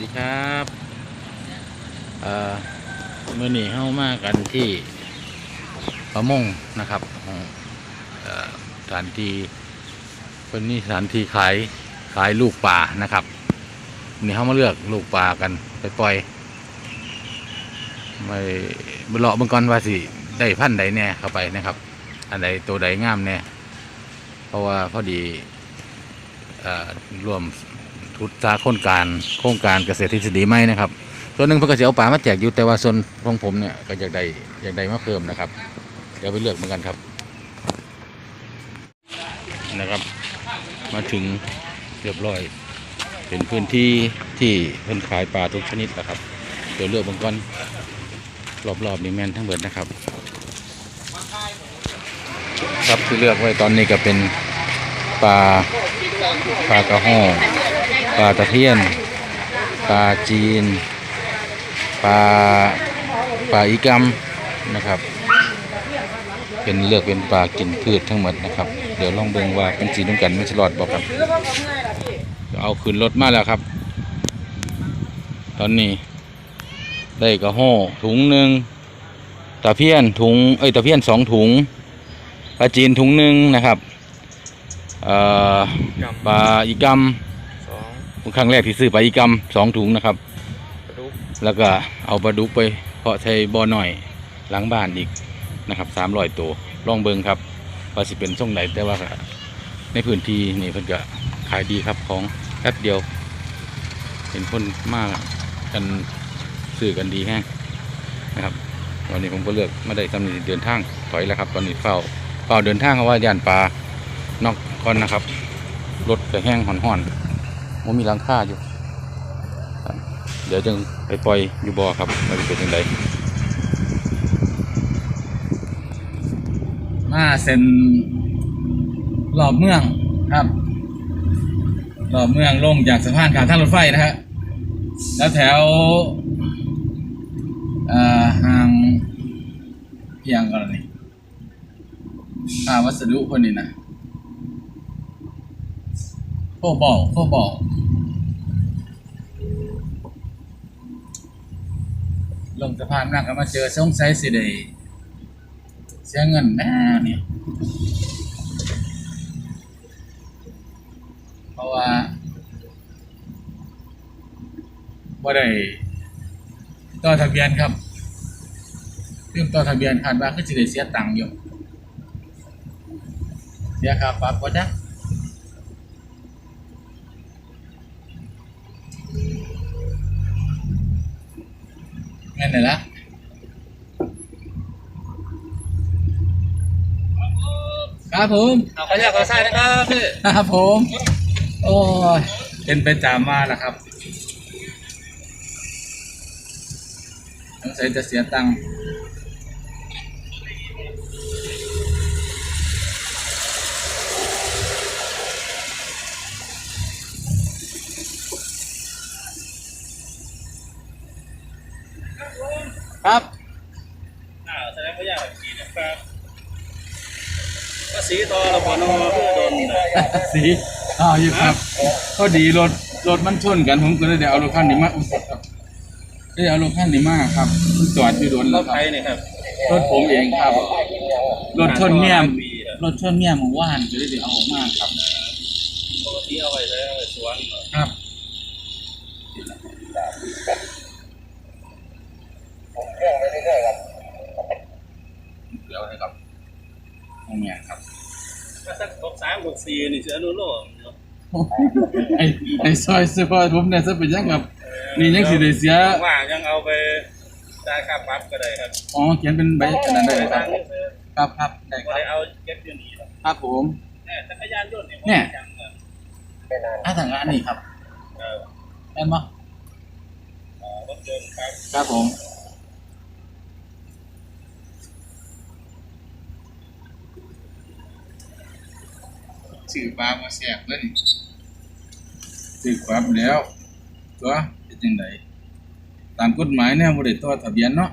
ดีครับเอ่อมื่อนี้เข้ามากันที่ประมงนะครับของเอ่อสถานที่เป็นนี่สถานที่ขายขายลูกปลานะครับนี่เขามาเลือกลูกปลากันไปปล่อยไม่บเลาะบิ่งก่อนว่าสิได้พันใดแน่เข้าไปนะครับ อันใดตัวใดงามแน่เพราะว่าพอดีอ่อรวม ทุตสาโครงการโครงการเกษตรทฤษฎีใหม่นะครับส่วนหนึ่งเพื่อจะเอาปลามาแจกอยู่แต่ว่าส่วนของผมเนี่ยก็อยากได้อยากได้มาเพิ่มนะครับ เดี๋ยวไปเลือกเหมือนกันครับนะครับ มาถึงเรียบร้อย เป็นพื้นที่ที่เพิ่นขายปลาทุกชนิดนะครับเดี๋ยวเลือกบางก้อนรอบๆนี่แม่นทั้งเบิดนะครับ ครับที่เลือกไว้ตอนนี้ก็เป็นปลาปลากระห้อง ปลาตะเพียน ปลาจีน ปลาปลาอีกัมนะครับ เป็นเลือกเป็นปลากินพืชทั้งหมดนะครับ เดี๋ยวลองเบิ่งว่าเป็นสีน้ำกันไม่ฉลอดบอกครับ เอาขึ้นรถมาแล้วครับ ตอนนี้ได้กระโห้ถุงหนึ่งตะเพียนถุงเอ้ยตะเพียนสองถุงปลาจีนถุงหนึ่งนะครับปลาอีกัม ครั้งแรกที่ซื้อปลาอีกัมสองถุงนะครับ แล้วก็เอาปลาดุกไปเพาะใช้บ่อหน่อยหลังบ้านอีกนะครับสามร้อยตัวลองเบิงครับว่าสิเป็นช่องไหนแต่ว่าในพื้นที่นี่เพิ่นก็ขายดีครับของแป๊บเดียว เห็นคนมากกันซื้อกันดีแห้งนะครับวันนี้ผมก็เลือกไม่ได้ตำหนิเดินทางถอยแล้วครับ ตอนนี้เฝ้าเฝ้าเดินทางเพราะว่าย่านปลานอกก่อนนะครับรถก็แห้งห่อนๆ มันมีหลังคาอยู่ เดี๋ยวจึงไปปล่อยอยู่บ่อครับว่าจะเป็นยังไงมาเซ็นรอบเมืองครับรอบเมืองลงจากสะพานขามทางรถไฟนะฮะแล้วแถวอ่อห่างเพียงกันนี่ค่าวัสดุคนนี้นะ โคบอกโคบอกลงสะพานนั่งก็มาเจอสงสัยสิได้เสียเงินแน่เนี่ยเพราะว่าว่าได้ต่อทะเบียนครับเรื่องต่อทะเบียนคาดว่าคือสิได้เสียตังค์อยู่เสียค่าปรับก็จ้ะ เงินไหนละครับผมเอาขยะขอใส่นะครับพี่ครับผม โอ้ยเป็นไปตามมาแล้วครับสงสัยจะเสียตังค์ ครับอ่าแสดงขยะกี่นะครับภาษีต่อระบบนอเพื่อโดนสีอ้าวอยู่ครับพอดีรถรถมันชนกันผมก็เลยเดี๋ยวเอารถคันนี้มาอุยครับได้เอารถคันนี้มาครับมันจอดอยู่โดนรแล้วถคไทรับยนี่ครับรถผมเองครับรถชนเมียมปีอะรถชนเมียมของว่านก็เลยเดี๋ยวเอาออกมาครับปกติเอาไว้ใช้เอาไว้สวนครับ เดี๋ยวให้ครับเอาเมียครับถ้าสักหกสามหกสี่นี่เสือนุ่นโลกเนาะไอ้ไอ้ซอยเสื้อผ้าผมเนี่ยจะเป็นยังครับ นี่ยังสิได้เสียว่างยังเอาไปจ่ายค่าปรับก็ได้ครับอ๋อเขียนเป็นใบกระดานได้ไปครัทาบงนี้ซื้อครับครับได้คบ่รับได้เอาเก็บอยู่นี่หรอกครับผมแน่จักรยานยนต์นี่เนี่ยจังอะถ้าทางงานนี่ครับเออแม่นบ่เอ่อรถยนต์ครับครับผม สื่อปลามาแสบเลยสื่อปลามแล้วตัวเป็นยังไงตามกฎหมายเนี่ยบริต่อทะเบียนเนาะ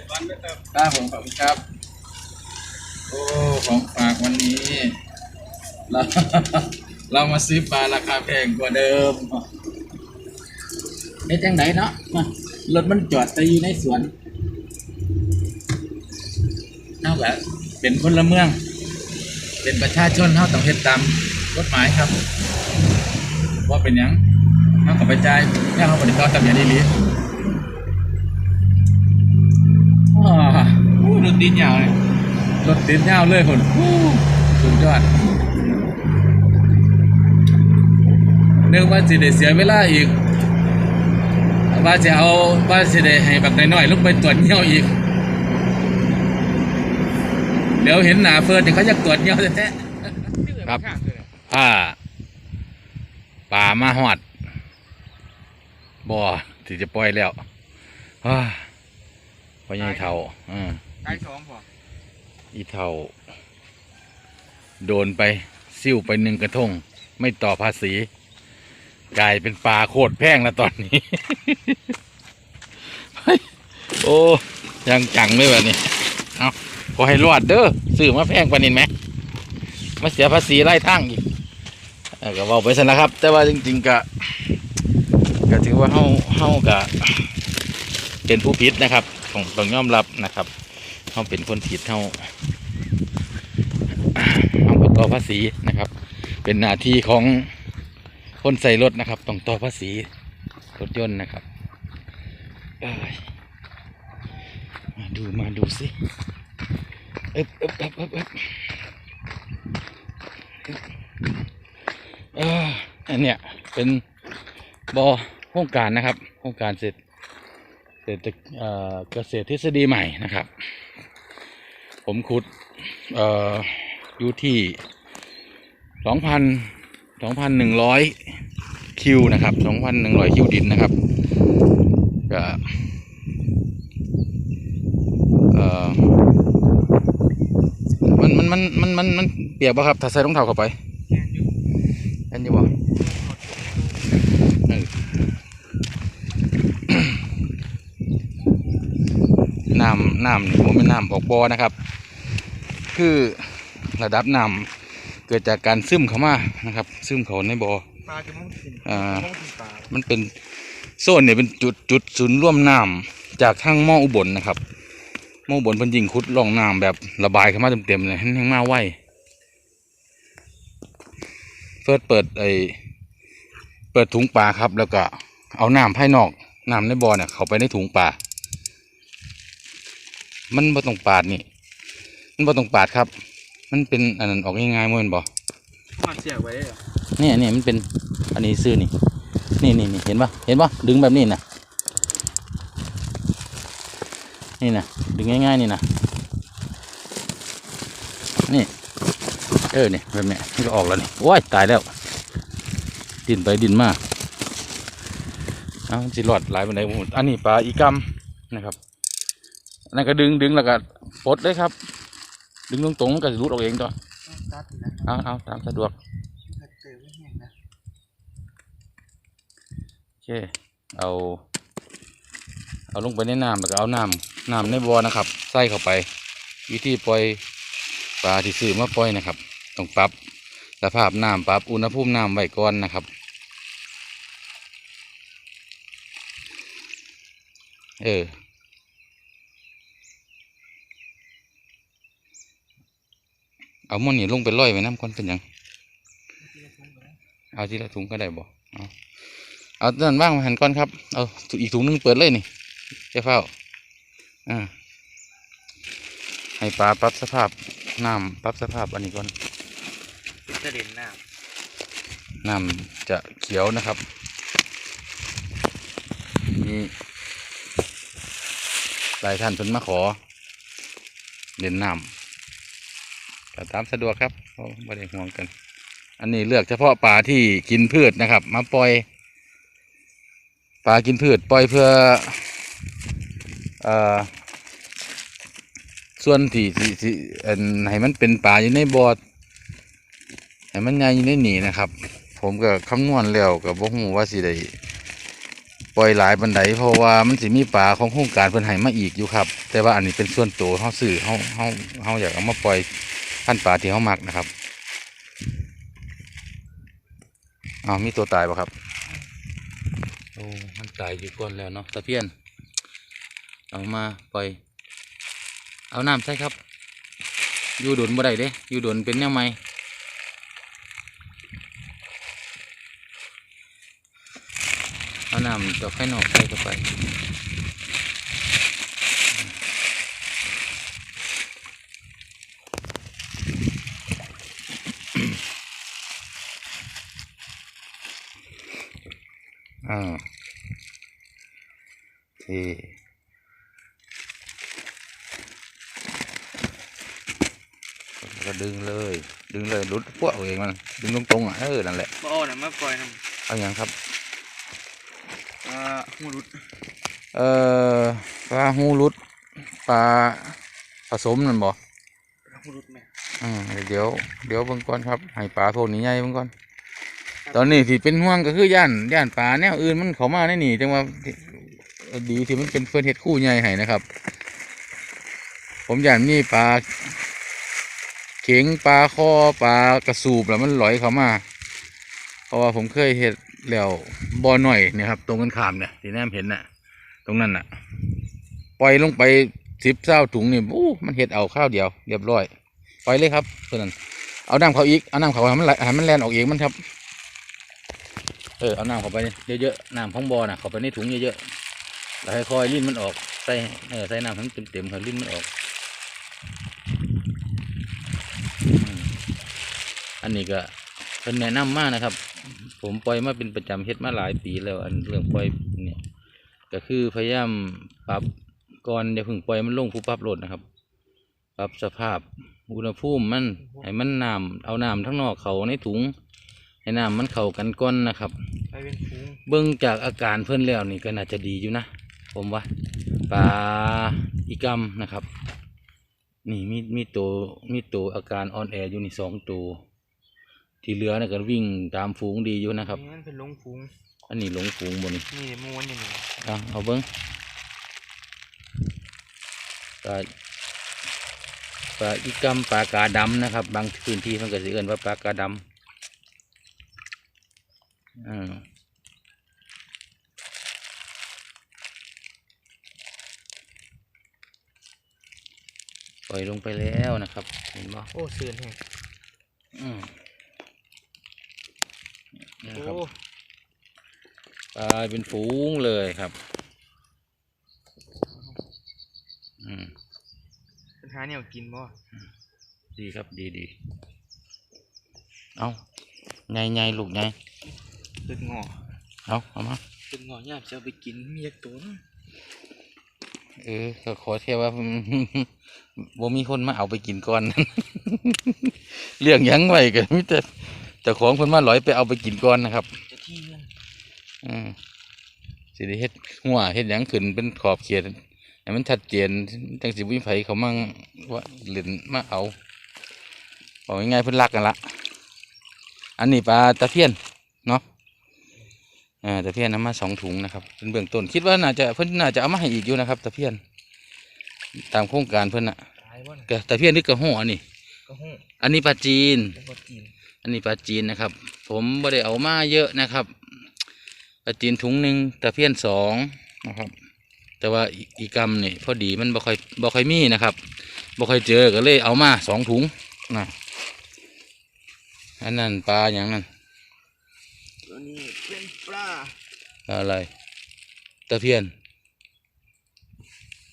จ็ดวันนะครับครับผมขอบคุณครับ โอ้ของฝากวันนี้ เราเรามาซื้อปลาราคาแพงกว่าเดิมเฮ็ดจังไดเนาะมารถมันจอดแต่อยู่ในสวนเอาแบบเป็นพลเมือง เป็นประชาชนเขาต้องเฮ็ดตามกฎหมายครับว่าเป็นยังเขากับไปจ่ายถ้าเขาบริการตามอย่างนี้ รถติดยาวเลยรถติดยาวเลยคนอู้สุดยอดนึกว่าสิได้เสียเวลาอีก ว่าจะเอาว่าสิได้ให้แบบน้อยๆลงไปตรวจเงี้ยวอีก เดี๋ยวเห็นหนาเฟิร์นเดี๋ยวเขาจะตรวจเงี้ยวแท้ๆครับผ้าป่ามาหอดบ่อที่จะปล่อยแล้วฮ่าพ่อใหญ่เท่าอ่า ไก่สองพออีเท่า โดนไปซิ่วไปหนึ่งกระทง ไม่ต่อภาษี กลายเป็นปลาโคตรแพงแล้วตอนนี้ โอ้ยังจังเลยแบบนี้ เอาขอให้รอดเด้อซื้อมาแพงกว่านี้ไหมมาเสียภาษีไล่ทั้งอีกก็บอกไปซะนะครับ แต่ว่าจริง ๆก็ก็ถือว่าเฮาเฮาก็เป็นผู้ผิดนะครับต้องต้องยอมรับนะครับ เฮาเป็นคนผิดเฮาเฮาบ่ต่อภาษีนะครับ เป็นหน้าที่ของคนใส่รถนะครับต้องต่อภาษีรถยนต์นะครับมาดูมาดูสิเอ๊บเอ๊บเอ๊บเอ๊บเอ๊บเอออันเนี้ยเป็นบอโครงการนะครับโครงการเสร็จ เศรษฐเกษตรทฤษฎีใหม่นะครับ ผมขุดออยู่ที่สองพันสองพันหนึ่งร้อยคิวนะครับสองพันหนึ่งร้อยคิวดินนะครับก็เอ่อมันมันมันมันมันมันเปียกป่ะครับถ้าใส่รองเท้าเข้าไป แม่นอยู่ อันนี้บ่เออ น้ำน้ำนี่ผมเป็นน้ำออกบ่อนะครับ คือระดับน้ำเกิดจากการซึมเข้ามานะครับ ซึมเข้าในบ่อปลาจะมองกินอ่ามองกินปลามันเป็นโซนเนี่ยเป็นจุดจุดศูนย์ร่วมน้ำจากทางหม้ออุบลนะครับหม้ออุบลเพิ่นยิงขุดร่องน้ำแบบระบายเข้ามาเต็มๆเลยให้ให้มาไวเฟิร์สเปิดไอเปิดถุงปลาครับ แล้วก็เอาน้ำภายนอกน้ำในบ่อเนี่ยเข้าไปในถุงปลา มันบ่ต้องปาดนี่ มันบ่ต้องปาดครับ มันเป็นอันนั้นออกง่ายๆมั้นบ่มันเสียไว้เหรอเนี่ยเนี่ยมันเป็นอันนี้ซื้อนี่ นี่นี่นี่เห็นปะเห็นปะดึงแบบนี้นะนี่นะดึงง่ายๆนี่นะนี่ เออเนี่ยแบบเนี้ยนี่ก็ออกแล้วนี่โอ้ยตายแล้ว ดินไปดินมาเอามันสิรอดหลายปันไดผมอันนี้ปลาอีกัมนะครับอั นั่นก็ดึงดึงแล้วก็ปลดเลยครับ ดึงตรงๆมันก็สิรุดออกเองตัวเอาเอาตามสะดวกโอเคเอา เอาลงไปในน้ำแล้วก็เอาน้ำน้ำในบ่อนะครับ ใส่เข้าไป วิธีปล่อยปลาที่ซื้อมาปล่อยนะครับต้องปรับสภาพน้ำปรับอุณหภูมิน้ำไว้ก่อนนะครับเออ เอาหมันนี่ลงไปล่อยไว้น้ำก่อนเป็นหยังเอาทีละถุงก็ได้บ่เอาเอาตอนว่างมาหันก่อนครับ เอาอีกถุงหนึงเปิดเลยนี่เจ้าเฝ้าอ่าให้ปลาปรับสภาพน้ำปรับสภาพอันนี้ก่อนเป็นจะเด่นหน้าน้ำจะเขียวนะครับมีหลายท่านเพิ่นมาขอเล่นน้ำ ก็ตามสะดวกครับเขาไม่ได้ห่วงกัน อันนี้เลือกเฉพาะปลาที่กินพืชนะครับ มาปล่อยปลากินพืชปล่อยเพื่ออส่วนที่ที่ที่ให้มันเป็นปลาอยู่ในบ่อให้มันใหญ่อยู่ในนี่นะครับ ผมก็คำนวณแล้วกับบ่ฮู้ว่าสิได้ปล่อยหลายบันไดเพราะว่ามันสิมีปลาของโครงการเพิ่นให้มาอีกอยู่ครับ แต่ว่าอันนี้เป็นส่วนตัวเฮาซื้อเฮาเฮาเฮาอยากเอามาปล่อย พันปลาที่เฮามักนะครับเอามีตัวตายป่ะครับโอ้มันตายอยู่ก่อนแล้วเนาะตะเพียนเอามาปล่อย เอาน้ำใส่ครับ อยู่ดนบ่ได้เด้อยู่ดนเป็นแนวใหม่เอาน้ำจากไข่นอกใส่เข้าไป อ่าที่แล้วก็ดึงเลย ดึงเลยรุดพวกเอาเองมัน ดึงตรงๆอะเออนั่นแหละบ่เอาน่ะมาปล่อยน้เอาอย่างครับำอ่าหูรุดเอ่อปลาหูรุดปลาผสมนั่นบ่หูรุดแม่อืมเดี๋ยว เดี๋ยวเบิ่งก่อนครับ ให้ปลาพวกนี้ใหญ่เบิ่งก่อน ตอนนี้ที่เป็นห่วงก็คือย่านย่านปลาแนวอื่นมันเขามาในนี่จังว่าดีที่มันเป็นเฟิร์นเห็ดคู่ใหญ่ให้นะครับ ผมย่านมีปลาเข็งปลาคอปลากระสูบแล้วมันลอยเขามาเพราะว่าผมเคยเห็ดแล้วบ่อหน่อยเนี่ยครับ ตรงกันขามเนี่ยที่แนมเห็นน่ะ ตรงนั้นน่ะ ปล่อยลงไปสิบเศร้าถุงนี่อู้มันเห็ดเอาข้าวเดียวเรียบร้อย ปล่อยเลยครับเพื่อนเอาน้ำเขาอีกเอาน้ำเขาให้มันไหลให้มันแลนออกเองมันครับ เออเอาน้ำเข้าไปเยอะๆน้ำของบอน่ะเข้าไปในถุงเยอะๆแล้วค่อยๆลิ้นมันออกใส่เออใส่น้ำให้มันเต็มๆให้ลิ้นมันออก อันนี้ก็เป็นแนะนำมากนะครับ ผมปล่อยมาเป็นประจำเฮ็ดมาหลายปีแล้ว อันเรื่องปล่อยเนี่ยก็คือพยายามปรับก่อนอย่าเพิ่งปล่อยมันลงผู้ปรับโหลดนะครับปรับสภาพอุณหภูมิมันให้มันน้ำเอาน้ำทั้งนอกเขาในถุง ให้น้ำมันเข้ากันก้อนนะครับไปเป็นฟูงเบิ่งจากอาการเพื่อนแล้วนี่ก็น่าจะดีอยู่นะ ผมว่าปลาอีกัมนะครับ นี่มีมีตัวมีตัวอาการอ่อนแออยู่นี่สองตัวที่เหลือนะก็วิ่งตามฝูงดีอยู่นะครับนี่มันเป็นลงฟูงอันนี้หลงฝูงบนนี่นี่ม้วนอยู่นี่เอาเอาเบิ้งปลาปลาอีกัมปลากาดำนะครับ บางพื้นที่มันก็สิเอิ้นว่าปลากาดำ อ่าปล่อยลงไปแล้วนะครับ เห็นบ่โอ้เสือนแห้งอืมนี่โอ้นะครับปลาเป็นฝูงเลยครับอืมปัญหาเนี่ยกินบ่ดีครับดีดีเอาไงไงลูกไง ตึกงอเอาเอามาตึกงอย่ามจะเอาไปกินมีจักตัวนะเออก็ขอแค่ว่าบ่มีคนมาเอาไปกินก่อนเรื่องหยังไว้กันมิแต่แต่ของคนมาหลอยไปเอาไปกินก่อนนะครับจะที่เงินอืมสิได้เฮ็ดหัวเฮ็ดหยังขึ้นเป็นขอบเขตให้มันชัดเจนจังสิวิไผเขามั่งว่าเล่นมาเอาบอกง่ายๆเพิ่นรักกันละอันนี้ปลาตะเพียนเนาะอ่า ตะเพียนนำมาสองถุงนะครับเป็นเบื้องต้นคิดว่าน่าจะเพิ่นน่าจะเอามาให้อีกอยู่นะครับตะเพียนตามโครงการเพิ่นน่ะตายบ่น่ะกะตะเพียนนี่กระห้ออันนี้ก็หู้อันนี้ปลาจีนแล้วก็กินอันนี้ปลาจีนนะครับ ผมไม่ได้เอามาเยอะนะครับปลาจีนถุงหนึ่งตะเพียนสองนะครับ แต่ว่าอีอีกำนี่พอดีมันบ่ค่อยบ่ค่อยมีนะครับบ่ค่อยเจอก็เลยเอามาสองถุงนะอันนั้นปลาอย่างนั้นตัว นี้เป็นปลาอะไรตะเพียน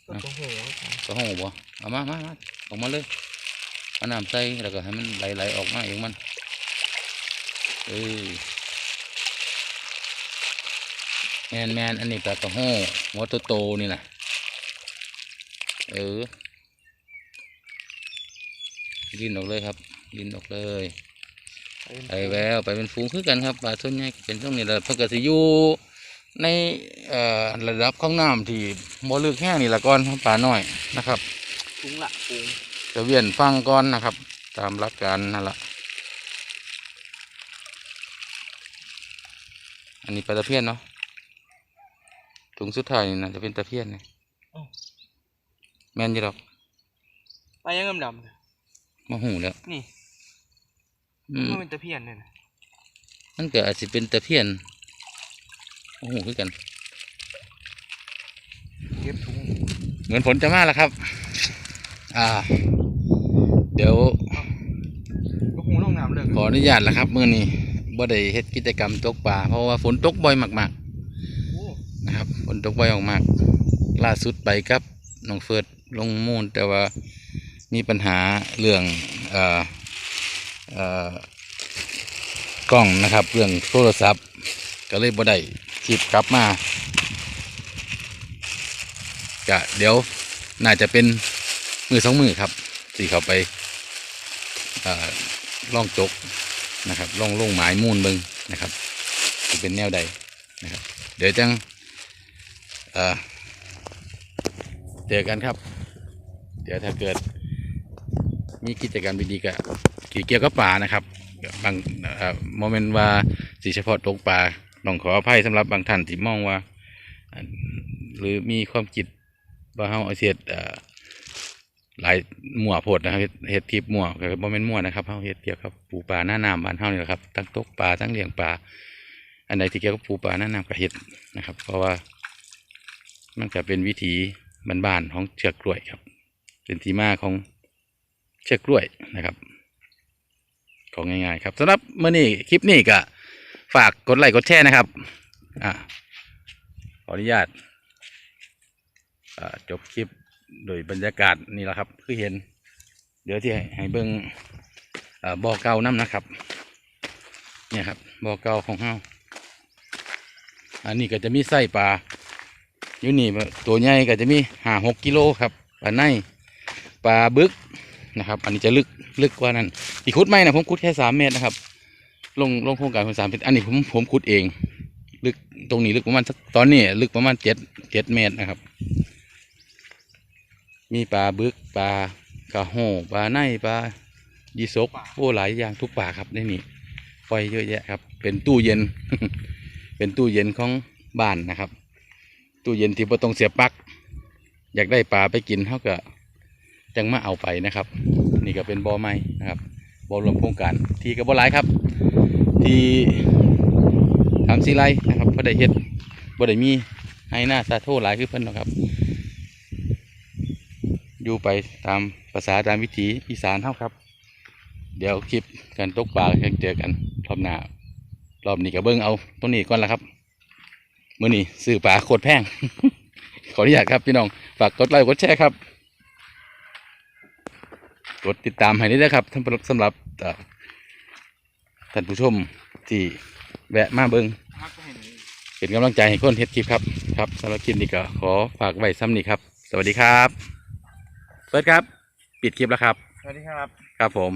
ก็ตัวหัวครับก็ห้องบ่เอามามามาออกมาเลยเอาน้ำใส่แล้วก็ให้มันไหลไหลออกมาเองมันเออแมนแมนอันนี้ปลากระโห้หัวโตโตๆนี่แหละเออลินออกเลยครับลินออกเลย ไปแววไปเป็นฝูงคือกันครับปลาส่วนใหญ่ก็เป็นช่วงนี้แหละเพิ่นก็สิอยู่ในเอ่อระดับของน้ำที่บ่ลึกแห้งนี่ละก่อนครับปลาน้อยนะครับฟูงละฟูงจะเวียนฟังก่อนนะครับ ตามหลักการนั่นละอันนี้ปลาตะเพียนเนาะถุงสุดท้ายนี่น่าจะเป็นตะเพียนนี่แม่นอยี่ดอกปลายังดำๆเนี่ยมาหูแล้วนี่อื มมันเป็นตะเพียนเนี่ยนะมันก็อาจจะเป็นตะเพียนมาหูคือกันเก็บถุงเหมือนฝนจะมาแล้วครับ อ่า เดี๋ยวลูกหูลงน้ำเลยขออนุญาตแล้วครับเมื่อนี้บ่ได้เฮ็ดกิจกรรมตกปลาเพราะว่าฝนตกบ่อยมากโอ้ๆนะครับฝนตกบ่อยมากๆล่าสุดไปกับน้องเฟิร์ดลงมูลแต่ว่ามีปัญหาเรื่องเอ่อเอ่อ กล้องนะครับ เรื่องโทรศัพท์ ก็เลยบ่ได้คลิปกลับมาก็เดี๋ยวน่าจะเป็นมือสองมือครับที่เขาไปล่องจกนะครับล่องล่งหมายมูลเบิงนะครับจะเป็นแนวใดนะครับ เดี๋ยวจังเจอกันครับ เดี๋ยวถ้าเกิดมีกิจกรรมดีๆกั บเกี่ยวกับป่านะครับบางโมเมนต์ว่าสีเฉพาะตกป่าต้องขออภัยสำหรับบางท่านที่มองว่า หรือมีความคิดว่าเฮาเอาเสียดหลายมั่วโพดนะครับเฮ็ดเฮ็ดคลิปมั่วก็บ่แม่นมั่วนะครับเฮาเฮ็ดเกี่ยวกับปูปลาหน้าน้ำบ้านเฮานี่แหละครับทั้งตกปลาทั้งเลี้ยงปลาอันใดที่เกี่ยวกับปูปลาหน้าน้ำก็เฮ็ดนะครับ เพราะว่ามันก็เป็นวิถีบ้านๆของเชือกกล้วยครับ เป็นที่มาของเชือกกล้วยนะครับ ของง่ายๆครับสำหรับเมื่อนี้คลิปนี้ก็ฝากกดไลค์กดแชร์นะครับอ่าขออนุญาตจบคลิปโดยบรรยากาศนี่แหละครับคือเห็น เดี๋ยวที่ให้เบิ้งอ่าบ่อเก่าน้ำนะครับ เนี่ยครับบ่อเก่าของเฮาอันนี้ก็จะมีไส้ปลาอยู่นี่ตัวใหญ่ก็จะมีห้าหกกิโลครับปลาในปลาบึก นะครับ อันนี้จะลึกลึกกว่านั้นที่ขุดไม่นะผมขุดแค่สามเมตรนะครับ ลงลงโครงการคนสามเมตรอันนี้ผมผมขุดเอง ลึกตรงนี้ลึกประมาณตอนนี้ลึกประมาณเจ็ดเจ็ดเมตรนะครับ มีปลาบึกปลากระโหปลาในปลายีสกโอ้หลายอย่างทุกปลาครับในนี่ปล่อยเยอะแยะครับ เป็นตู้เย็น เป็นตู้เย็นของบ้านนะครับ ตู้เย็นที่บ่ต้องเสียบปลั๊กอยากได้ปลาไปกินเท่ากับ จังมาเอาไปนะครับ นี่ก็เป็นบ่อไม้นะครับบ่อรวมโครงการที่ก็บ่หลายครับ ที่ทำสีไรนะครับบ่ได้เฮ็ดบ่ได้มีให้หน้าซาโทหลายคือเพิ่นหรอกครับ อยู่ไปตามภาษาตามวิถีอีสานเท่าครับ เดี๋ยวคลิปการตกปลาจะเจอกันรอบหน้ารอบนี้ก็เบิ้งเอาตรงนี้ก่อนละครับมื้อนี้ซื้อปลาโคตรแพง ขออนุญาตครับพี่น้อง ฝากกดไลค์กดแชร์ครับ กดติดตามให้ได้นะครับท่านสำหรับเอ่อท่านผู้ชมที่แวะมาเบิ้งฮักก็เห็นเป็นกำลังใจให้คนเฮ็ดคลิปครับครับสำหรับคลิปนี้ก็ขอฝากไว้ซ้ำนี้ครับ สวัสดีครับเฟิร์สครับ ปิดคลิปแล้วครับ สวัสดีครับ ครับผม